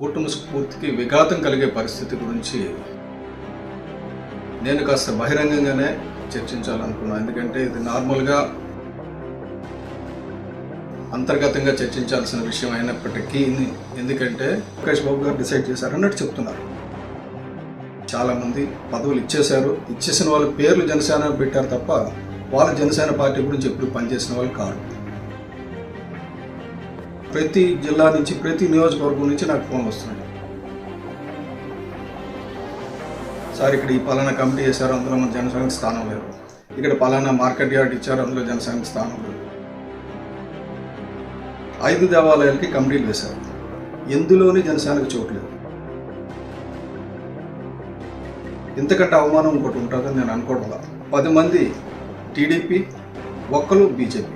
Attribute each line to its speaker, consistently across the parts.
Speaker 1: కుటుంబ స్ఫూర్తికి విఘాతం కలిగే పరిస్థితి గురించి నేను కాస్త బహిరంగంగానే చర్చించాలనుకున్నాను ఎందుకంటే ఇది నార్మల్గా అంతర్గతంగా చర్చించాల్సిన విషయం అయినప్పటికీ ఎందుకంటే లోకేష్ బాబు గారు డిసైడ్ చేశారన్నట్టు చెప్తున్నారు. చాలామంది పదవులు ఇచ్చేశారు. ఇచ్చేసిన వాళ్ళ పేర్లు జనసేన పెట్టారు తప్ప వాళ్ళ జనసేన పార్టీ గురించి ఎప్పుడు పనిచేసిన వాళ్ళు కాదు ప్రతి జిల్లా నుంచి ప్రతి నియోజకవర్గం నుంచి నాకు ఫోన్ వస్తున్నాయి సార్ ఇక్కడ ఈ పలానా కమిటీ చేశారు అందులో మన జనసంఘ స్థానం లేదు ఇక్కడ పలానా మార్కెట్ యార్డ్ ఇచ్చారు అందులో జనసంఘ స్థానం లేదు ఐదు దేవాలయాలకి కమిటీలు వేశారు. ఎందులోని జనసేనకు చోటు లేదు. ఇంతకంటే అవమానం ఇంకోటి ఉంటుందని నేను అనుకోవడం పది మంది టీడీపీ ఒక్కరు బీజేపీ.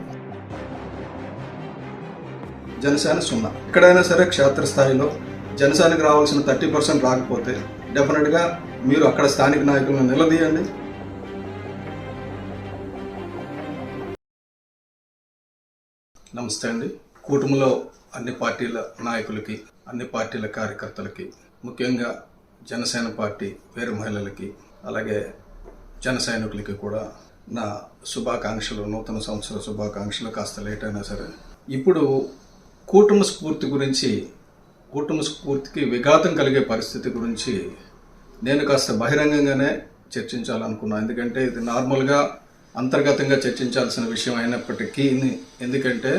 Speaker 1: జనసేన సున్నా. ఎక్కడైనా సరే క్షేత్రస్థాయిలో జనసేనకు రావాల్సిన థర్టీ పర్సెంట్ రాకపోతే డెఫినెట్గా మీరు అక్కడ స్థానిక నాయకులను నిలదీయండి. నమస్తే అండి. కూటమిలో అన్ని పార్టీల నాయకులకి అన్ని పార్టీల కార్యకర్తలకి ముఖ్యంగా జనసేన పార్టీ వేరు మహిళలకి అలాగే జన సైనికులకి కూడా నా శుభాకాంక్షలు నూతన సంవత్సర శుభాకాంక్షలు. కాస్త లేట్ అయినా సరే. ఇప్పుడు కూటమి స్ఫూర్తి గురించి కూటమి స్ఫూర్తికి విఘాతం కలిగే పరిస్థితి గురించి నేను కాస్త బహిరంగంగానే చర్చించాలనుకున్నాను ఎందుకంటే ఇది నార్మల్గా అంతర్గతంగా చర్చించాల్సిన విషయం అయినప్పటికీ ఎందుకంటే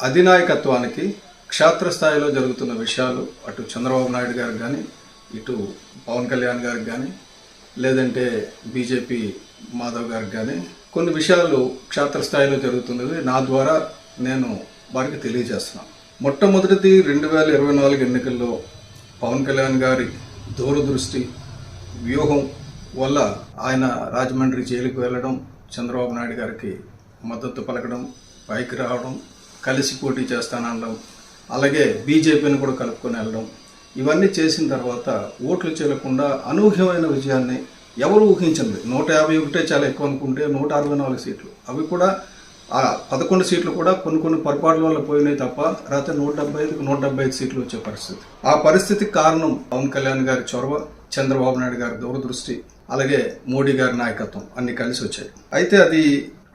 Speaker 1: అధినాయకత్వానికి క్షేత్రస్థాయిలో జరుగుతున్న విషయాలు అటు చంద్రబాబు నాయుడు గారికి కానీ ఇటు పవన్ కళ్యాణ్ గారికి కానీ లేదంటే బీజేపీ మాధవ్ గారికి కానీ కొన్ని విషయాలు క్షేత్రస్థాయిలో జరుగుతున్నవి నా ద్వారా నేను వారికి తెలియజేస్తున్నాను. మొట్టమొదటిది రెండు వేల ఇరవై నాలుగు ఎన్నికల్లో పవన్ కళ్యాణ్ గారి దూరదృష్టి వ్యూహం వల్ల ఆయన రాజమండ్రి జైలుకు వెళ్ళడం చంద్రబాబు నాయుడు గారికి మద్దతు పలకడం పైకి రావడం కలిసి పోటీ చేస్తానడం అలాగే బీజేపీని కూడా కలుపుకొని వెళ్ళడం ఇవన్నీ చేసిన తర్వాత ఓట్లు చేయకుండా అనూహ్యమైన విజయాన్ని ఎవరు ఊహించండి. నూట యాభై ఒకటే చాలా ఎక్కువ అనుకుంటే నూట అరవై నాలుగు సీట్లు. అవి కూడా ఆ పదకొండు సీట్లు కూడా కొన్ని కొన్ని పొరపాట్ల వల్ల పోయినాయి తప్ప రాత్రి నూట డెబ్బై ఐదుకు నూట డెబ్బై ఐదు సీట్లు వచ్చే పరిస్థితి. ఆ పరిస్థితికి కారణం పవన్ కళ్యాణ్ గారి చొరవ చంద్రబాబు నాయుడు గారి దూరదృష్టి అలాగే మోడీ గారి నాయకత్వం అన్ని కలిసి వచ్చాయి. అయితే అది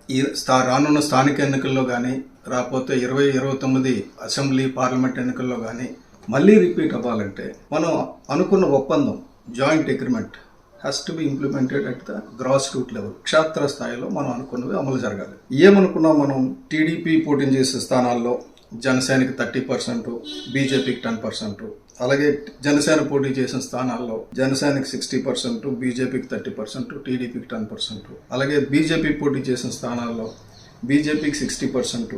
Speaker 1: ఈ స్థా రానున్న స్థానిక ఎన్నికల్లో కానీ రాకపోతే ఇరవై ఇరవై తొమ్మిది అసెంబ్లీ పార్లమెంట్ ఎన్నికల్లో కానీ మళ్ళీ రిపీట్ అవ్వాలంటే మనం అనుకున్న ఒప్పందం joint agreement has to be implemented at the grass root level క్షేత్ర స్థాయిలో మనం అనుకున్నవి అమలు జరగాలి. ఏమనుకున్నాం మనం? టీడీపీ పోటీ చేసే స్థానాల్లో జనసేనకి థర్టీ పర్సెంట్ బీజేపీకి టెన్ పర్సెంట్ అలాగే జనసేన పోటీ చేసిన స్థానాల్లో జనసేనకి సిక్స్టీ పర్సెంట్ బీజేపీకి థర్టీ పర్సెంట్ టీడీపీకి టెన్ పర్సెంట్ అలాగే బీజేపీ పోటీ చేసిన స్థానాల్లో బీజేపీకి సిక్స్టీ పర్సెంట్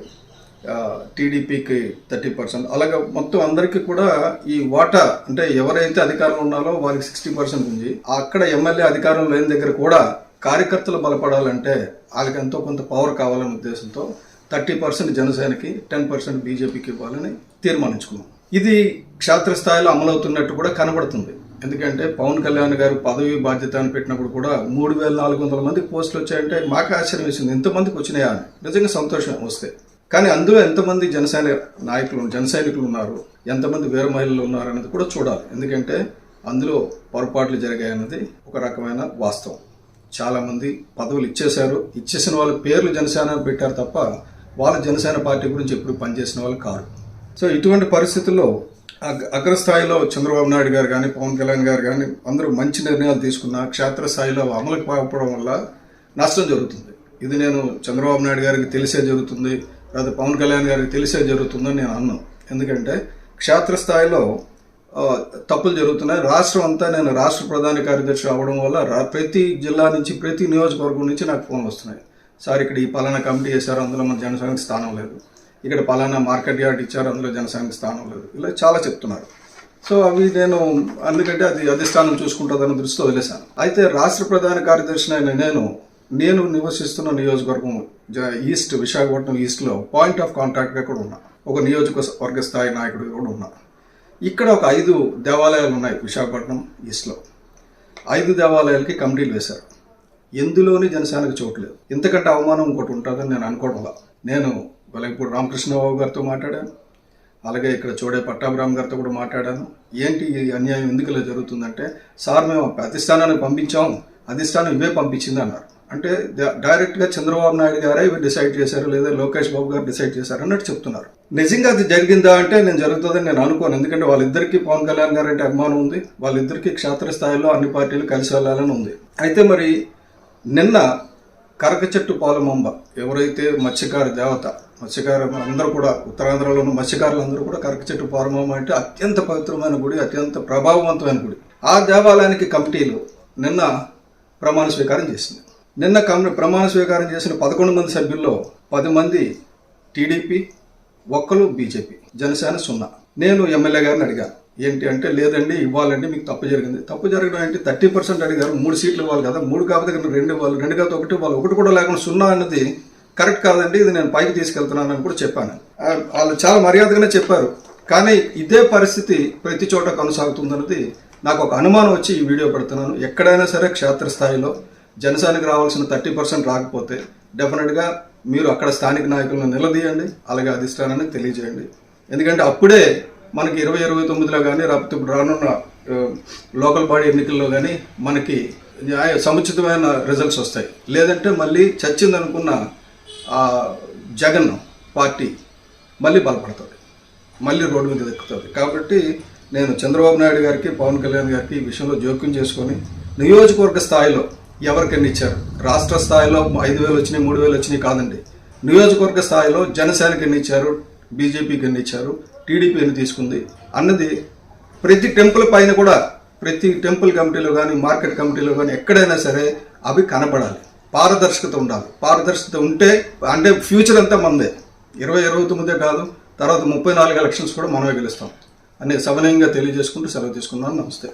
Speaker 1: టీడీపీకి థర్టీ పర్సెంట్. అలాగే మొత్తం అందరికీ కూడా ఈ వాటా అంటే ఎవరైతే అధికారంలో ఉన్నారో వారికి సిక్స్టీ పర్సెంట్ ఉంది. అక్కడ ఎమ్మెల్యే అధికారం లేని దగ్గర కూడా కార్యకర్తలు బలపడాలంటే వాళ్ళకి ఎంతో కొంత పవర్ కావాలనే ఉద్దేశంతో థర్టీ పర్సెంట్ జనసేనకి టెన్ పర్సెంట్ బీజేపీకి ఇవ్వాలని తీర్మానించుకున్నాం. ఇది క్షేత్రస్థాయిలో అమలవుతున్నట్టు కూడా కనబడుతుంది. ఎందుకంటే పవన్ కళ్యాణ్ గారు పదవి బాధ్యత అని పెట్టినప్పుడు కూడా మూడు వేల నాలుగు వందల మంది పోస్టులు వచ్చాయంటే మాకు ఆశ్చర్యం వేసింది. ఎంతమందికి వచ్చినాయా అని. నిజంగా సంతోషం వస్తే. కానీ అందులో ఎంతమంది జనసేన నాయకులు జన సైనికులు ఉన్నారు ఎంతమంది వీర మహిళలు ఉన్నారు అనేది కూడా చూడాలి. ఎందుకంటే అందులో పొరపాట్లు జరిగాయన్నది ఒక రకమైన వాస్తవం. చాలామంది పదవులు ఇచ్చేశారు. ఇచ్చేసిన వాళ్ళ పేర్లు జనసేన పెట్టారు తప్ప వాళ్ళ జనసేన పార్టీ గురించి ఎప్పుడు పనిచేసిన వాళ్ళు కాదు సో ఇటువంటి పరిస్థితుల్లో అగ్- అగ్రస్థాయిలో చంద్రబాబు నాయుడు గారు కానీ పవన్ కళ్యాణ్ గారు కానీ అందరూ మంచి నిర్ణయాలు తీసుకున్న క్షేత్రస్థాయిలో అమలుకు కాకపోవడం వల్ల నష్టం జరుగుతుంది. ఇది నేను చంద్రబాబు నాయుడు గారికి తెలిసే జరుగుతుంది. అది పవన్ కళ్యాణ్ గారికి తెలిసే జరుగుతుందని నేను అన్నాను ఎందుకంటే క్షేత్రస్థాయిలో తప్పులు జరుగుతున్నాయి. రాష్ట్రం అంతా నేను రాష్ట్ర ప్రధాన కార్యదర్శి అవ్వడం వల్ల ప్రతి జిల్లా నుంచి ప్రతి నియోజకవర్గం నుంచి నాకు ఫోన్లు వస్తున్నాయి. సార్ ఇక్కడ ఈ పలానా కమిటీ చేశారు అందులో మన జనసేనకి స్థానం లేదు. ఇక్కడ పలానా మార్కెట్ యార్డ్ ఇచ్చారు అందులో జనసేనకి స్థానం లేదు. ఇలా చాలా చెప్తున్నారు. సో అవి నేను అందుకంటే అది అధిష్టానం చూసుకుంటుందన్న దృష్టితో వదిలేశాను. అయితే రాష్ట్ర ప్రధాన కార్యదర్శి అయిన నేను నేను నివసిస్తున్న నియోజకవర్గం జ- ఈస్ట్ విశాఖపట్నం ఈస్ట్లో పాయింట్ ఆఫ్ కాంటాక్ట్గా కూడా ఉన్నా. ఒక నియోజకవర్గ స్థాయి నాయకుడిగా కూడా ఉన్నా. ఇక్కడ ఒక ఐదు దేవాలయాలు ఉన్నాయి విశాఖపట్నం ఈస్ట్లో ఐదు దేవాలయాలకి కమిటీలు వేశారు. ఎందులోని జనసేనకు చోటు లేదు. ఇంతకంటే అవమానం ఇంకోటి ఉంటుందని నేను అనుకోవడంలా నేను వెలగపూడి రామకృష్ణబాబు గారితో మాట్లాడాను. అలాగే ఇక్కడ చోడే పట్టాభిరామ్ గారితో కూడా మాట్లాడాను. ఏంటి ఈ అన్యాయం ఎందుకు ఇలా జరుగుతుందంటే సార్ మేము అధిష్టానానికి పంపించాం. అధిష్టానం ఇవే పంపించింది అన్నారు. అంటే డైరెక్ట్గా చంద్రబాబు నాయుడు గారే ఇవి డిసైడ్ చేశారు లేదా లోకేష్ బాబు గారు డిసైడ్ చేశారు అన్నట్టు చెప్తున్నారు. నిజంగా అది జరిగిందా అంటే నేను జరుగుతుందని నేను అనుకోను. ఎందుకంటే వాళ్ళిద్దరికీ పవన్ కళ్యాణ్ గారు అంటే అభిమానం ఉంది. వాళ్ళిద్దరికీ క్షేత్రస్థాయిలో అన్ని పార్టీలు కలిసి వెళ్ళాలని ఉంది. అయితే మరి నిన్న కరక చెట్టు పాలమంబ ఎవరైతే మత్స్యకార దేవత మత్స్యకార అందరూ కూడా ఉత్తరాంధ్రలో ఉన్న మత్స్యకారులందరూ కూడా కరక చెట్టు పాలమంబ అంటే అత్యంత పవిత్రమైన గుడి అత్యంత ప్రభావవంతమైన గుడి. ఆ దేవాలయానికి కమిటీలు నిన్న ప్రమాణ స్వీకారం చేసింది. నిన్న కమ్ ప్రమాణ స్వీకారం చేసిన పదకొండు మంది సభ్యుల్లో పది మంది టీడీపీ ఒక్కరు బీజేపీ. జనసేన సున్నా. నేను ఎమ్మెల్యే గారిని అడిగాను ఏంటి అంటే లేదండి ఇవ్వాలండి మీకు తప్పు జరిగింది. తప్పు జరగడం ఏంటి? థర్టీ పర్సెంట్ అడిగారు మూడు సీట్లు ఇవ్వాలి కదా మూడు కాకపోతే రెండు ఇవ్వాలి రెండు కాకపోతే ఒకటి ఇవ్వాలి ఒకటి కూడా లేకుండా సున్నా అన్నది కరెక్ట్ కాదండి ఇది నేను పైకి తీసుకెళ్తున్నాను అని కూడా చెప్పాను. వాళ్ళు చాలా మర్యాదగానే చెప్పారు. కానీ ఇదే పరిస్థితి ప్రతి చోట కొనసాగుతుందన్నది నాకు ఒక అనుమానం వచ్చి ఈ వీడియో పెడుతున్నాను. ఎక్కడైనా సరే క్షేత్రస్థాయిలో జనసేనకు రావాల్సిన థర్టీ పర్సెంట్ రాకపోతే డెఫినెట్గా మీరు అక్కడ స్థానిక నాయకులను నిలదీయండి అలాగే అధిష్టానాన్ని తెలియజేయండి. ఎందుకంటే అప్పుడే మనకి ఇరవై ఇరవై తొమ్మిదిలో కానీ రాకపోతే ఇప్పుడు రానున్న లోకల్ బాడీ ఎన్నికల్లో కానీ మనకి సముచితమైన రిజల్ట్స్ వస్తాయి. లేదంటే మళ్ళీ చచ్చిందనుకున్న ఆ, జగన్ పార్టీ మళ్ళీ బలపడుతుంది. మళ్ళీ రోడ్డు మీద ఎక్కుతుంది. కాబట్టి నేను చంద్రబాబు నాయుడు గారికి పవన్ కళ్యాణ్ గారికి ఈ విషయంలో జోక్యం చేసుకొని నియోజకవర్గ స్థాయిలో ఎవరికన్నా ఇచ్చారు. రాష్ట్ర స్థాయిలో ఐదు వేలు వచ్చినాయి మూడు వేలు వచ్చినాయి కాదండి. నియోజకవర్గ స్థాయిలో జనసేనకి ఎన్ని ఇచ్చారు బీజేపీకి ఎన్ని ఇచ్చారు టీడీపీ ఎన్ని తీసుకుంది. అన్నది ప్రతి టెంపుల్ పైన కూడా ప్రతి టెంపుల్ కమిటీలో కానీ మార్కెట్ కమిటీలో కానీ ఎక్కడైనా సరే అవి కనపడాలి పారదర్శకత ఉండాలి. పారదర్శకత ఉంటే అంటే ఫ్యూచర్ అంతా మందే. ఇరవై ఇరవై తొమ్మిదే కాదు తర్వాత ముప్పై నాలుగు ఎలక్షన్స్ కూడా మనమే గెలుస్తాం. అనే సవనీయంగా తెలియజేసుకుంటూ సెలవు తీసుకున్నాను నమస్తే.